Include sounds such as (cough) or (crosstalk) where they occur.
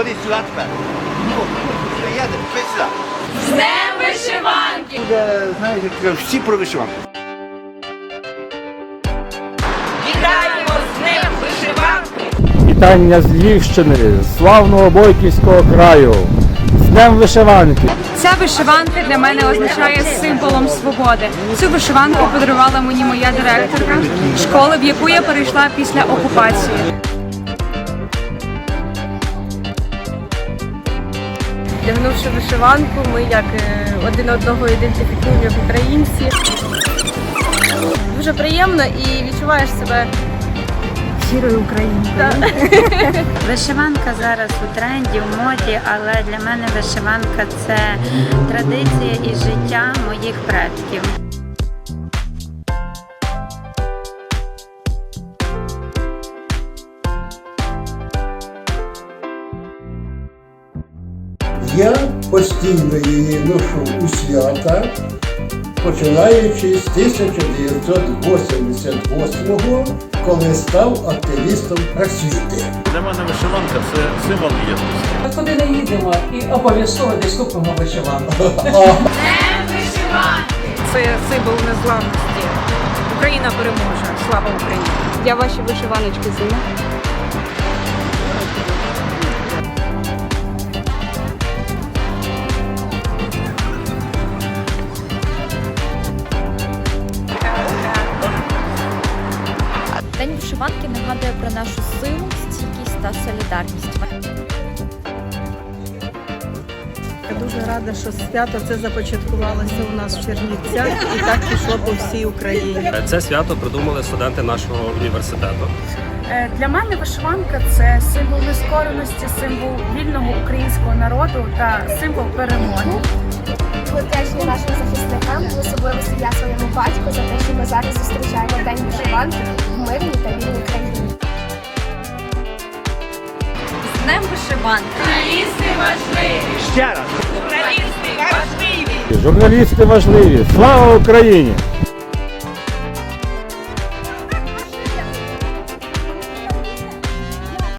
Ходи сюди тепер. Приїдемо, ходи сюди. З Днем вишиванки! Буде, знаєте, таке, всі про вишиванку. Вітаємо з Днем вишиванки! Вітання з Львівщини, славного Бойківського краю, з Днем вишиванки. Ця вишиванка для мене означає символом свободи. Цю вишиванку подарувала мені моя директорка школи, в яку я перейшла після окупації. Вдягнувши вишиванку, ми як е, один одного ідентифікуємо як українці. Дуже приємно і відчуваєш себе щирою українкою. (laughs) Вишиванка зараз у тренді, в моді, але для мене вишиванка це традиція і життя моїх предків. Я постійно її ношу у свята, починаючи з 1988-го, коли став активістом просвіти. Для мене вишиванка це символ єдності. Ми куди не їдемо і обов'язково десь купимо вишиванку. Це символ незламності. Україна переможе. Слава Україні! Я ваші вишиваночки зніму. День вишиванки нагадує про нашу силу, стійкість та солідарність. Я дуже рада, що свято це започаткувалося у нас в Чернівцях і так пішло по всій Україні. Це свято придумали студенти нашого університету. Е, Для мене вишиванка це символ нескореності, символ вільного українського народу та символ перемоги. Вдячні нашим захисникам, особливо я своєму батьку за те, що ми зараз зустрічаємо День вишиванки мирній та вільній країні. З Днем вишиванки! Журналісти важливі! Ще раз. Журналісти важливі! Журналісти важливі. Слава Україні!